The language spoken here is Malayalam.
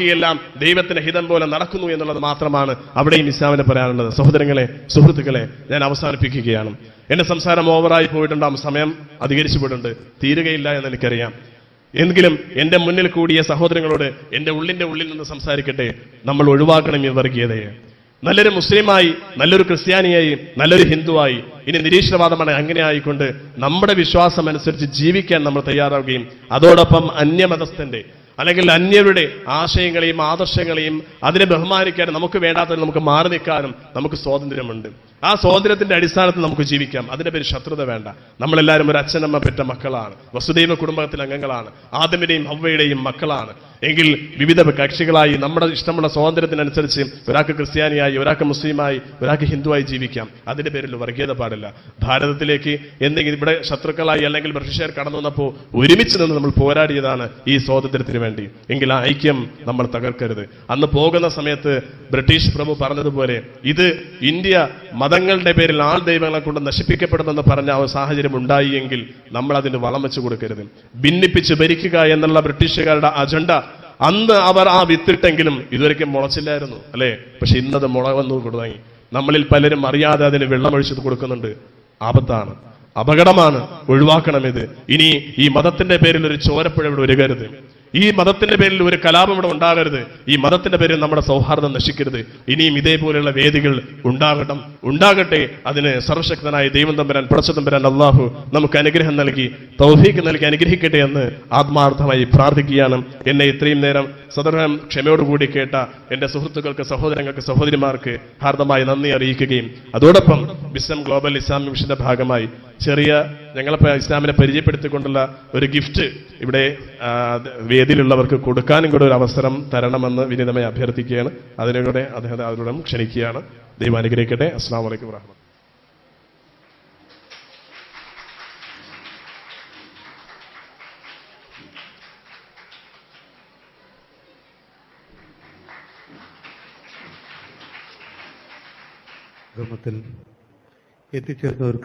ബാക്കിയെല്ലാം ദൈവത്തിന്റെ ഹിതം പോലെ നടക്കുന്നു എന്നുള്ളത് മാത്രമാണ് അവിടെയും ഇസ്ലാമിനെ പറയാനുള്ളത്. സഹോദരങ്ങളെ സുഹൃത്തുക്കളെ ഞാൻ അവസാനിപ്പിക്കുകയാണ്. എന്റെ സംസാരം ഓവറായി പോയിട്ടുണ്ടാകും സമയം അധികരിച്ചു പോയിട്ടുണ്ട്. തീരുകയില്ല എന്ന് എനിക്കറിയാം. എങ്കിലും എന്റെ മുന്നിൽ കൂടിയ സഹോദരങ്ങളോട് എന്റെ ഉള്ളിന്റെ ഉള്ളിൽ നിന്ന് സംസാരിക്കട്ടെ. നമ്മൾ ഒഴിവാക്കണം ഈ വർഗീയതയെ. നല്ലൊരു മുസ്ലിമായി നല്ലൊരു ക്രിസ്ത്യാനിയായി നല്ലൊരു ഹിന്ദുവായി ഇനി നിരീശ്വരവാദമാണ് അങ്ങനെ ആയിക്കൊണ്ട് നമ്മുടെ വിശ്വാസം അനുസരിച്ച് ജീവിക്കാൻ നമ്മൾ തയ്യാറാവുകയും അതോടൊപ്പം അന്യമതസ്ഥന്റെ അല്ലെങ്കിൽ അന്യരുടെ ആശയങ്ങളെയും ആദർശങ്ങളെയും അതിനെ ബഹുമാനിക്കാനും നമുക്ക് വേണ്ടാത്തത് നമുക്ക് മാറി നിൽക്കാനും നമുക്ക് സ്വാതന്ത്ര്യമുണ്ട്. ആ സ്വാതന്ത്ര്യത്തിന്റെ അടിസ്ഥാനത്തിൽ നമുക്ക് ജീവിക്കാം. അതിന്റെ പേര് ശത്രുത വേണ്ട. നമ്മളെല്ലാവരും ഒരു അച്ഛനമ്മ പെറ്റ മക്കളാണ്. വസുദൈവ കുടുംബത്തിലെ അംഗങ്ങളാണ്. ആദമിന്റെയും ഹവ്വയുടെയും മക്കളാണ്. എങ്കിൽ വിവിധ കക്ഷികളായി നമ്മുടെ ഇഷ്ടമുള്ള സ്വാതന്ത്ര്യത്തിനനുസരിച്ച് ഒരാൾക്ക് ക്രിസ്ത്യാനിയായി ഒരാൾക്ക് മുസ്ലിമായി ഒരാൾക്ക് ഹിന്ദുവായി ജീവിക്കാം. അതിന്റെ പേരിൽ വർഗീയത പാടില്ല. ഭാരതത്തിലേക്ക് എന്തെങ്കിലും ഇവിടെ ശത്രുക്കളായി അല്ലെങ്കിൽ ബ്രിട്ടീഷുകാർ കടന്നു വന്നപ്പോൾ ഒരുമിച്ച് നിന്ന് നമ്മൾ പോരാടിയതാണ് ഈ സ്വാതന്ത്ര്യത്തിന് വേണ്ടി. എങ്കിൽ ആ ഐക്യം നമ്മൾ തകർക്കരുത്. അന്ന് പോകുന്ന സമയത്ത് ബ്രിട്ടീഷ് പ്രഭു പറഞ്ഞതുപോലെ ഇത് ഇന്ത്യ മതങ്ങളുടെ പേരിൽ ആൾ ദൈവങ്ങളെ കൊണ്ട് നശിപ്പിക്കപ്പെടുമെന്ന് പറഞ്ഞ ആ സാഹചര്യം ഉണ്ടായി എങ്കിൽ നമ്മൾ അതിന് വളം വെച്ചു കൊടുക്കരുത്. ഭിന്നിപ്പിച്ച് ഭരിക്കുക എന്നുള്ള ബ്രിട്ടീഷുകാരുടെ അജണ്ട അന്ന് അവർ ആ വിത്തിട്ടെങ്കിലും ഇതുവരെയ്ക്കും മുളച്ചില്ലായിരുന്നു അല്ലേ? പക്ഷെ ഇന്നത് മുള വന്നു തുടങ്ങി. നമ്മളിൽ പലരും അറിയാതെ അതിന് വെള്ളമൊഴിച്ചത് കൊടുക്കുന്നുണ്ട്. ആപത്താണ്. അപകടമാണ്. ഒഴിവാക്കണം ഇത് ഇനി ഈ മതത്തിന്റെ പേരിൽ ഒരു ചോരപ്പുഴ ഇവിടെ ഒരുകരുത് ഈ മതത്തിന്റെ പേരിൽ ഒരു കലാപം ഇവിടെ ഉണ്ടാകരുത്. ഈ മതത്തിന്റെ പേരിൽ നമ്മുടെ സൗഹാർദ്ദം നശിക്കരുത്. ഇനിയും ഇതേപോലെയുള്ള വേദികൾ ഉണ്ടാകണം. ഉണ്ടാകട്ടെ അതിന് സർവശക്തനായ ദൈവം തമ്പരാൻ പ്രസം തമ്പരാൻ അള്ളാഹു നമുക്ക് അനുഗ്രഹം നൽകി തൗഫീക്ക് നൽകി അനുഗ്രഹിക്കട്ടെ എന്ന് ആത്മാർത്ഥമായി പ്രാർത്ഥിക്കുകയാണ്. എന്നെ ഇത്രയും നേരം സദർഹം ക്ഷമയോടുകൂടി കേട്ട എന്റെ സുഹൃത്തുക്കൾക്ക് സഹോദരങ്ങൾക്ക് സഹോദരിമാർക്ക് ഹാർദമായി നന്ദി അറിയിക്കുകയും അതോടൊപ്പം ബിസ്ലം ഗ്ലോബൽ ഇസ്ലാം മിഷന്റെ ഭാഗമായി ചെറിയ ഞങ്ങളെ ഇസ്ലാമിനെ പരിചയപ്പെടുത്തിക്കൊണ്ടുള്ള ഒരു ഗിഫ്റ്റ് ഇവിടെ വേദിയിലുള്ളവർക്ക് കൊടുക്കാനും കൂടെ ഒരു അവസരം തരണമെന്ന് വിനീതമായി അഭ്യർത്ഥിക്കുകയാണ്. അതിനൂടെ അദ്ദേഹത്തെ അതിലൂടെ ക്ഷണിക്കുകയാണ്. ദൈവം അനുഗ്രഹിക്കട്ടെ. അസ്സാം വലൈക്കും വാഹമത്ത് എത്തിച്ചേർന്നവർ എത്തിച്ചേർന്നവർക്ക്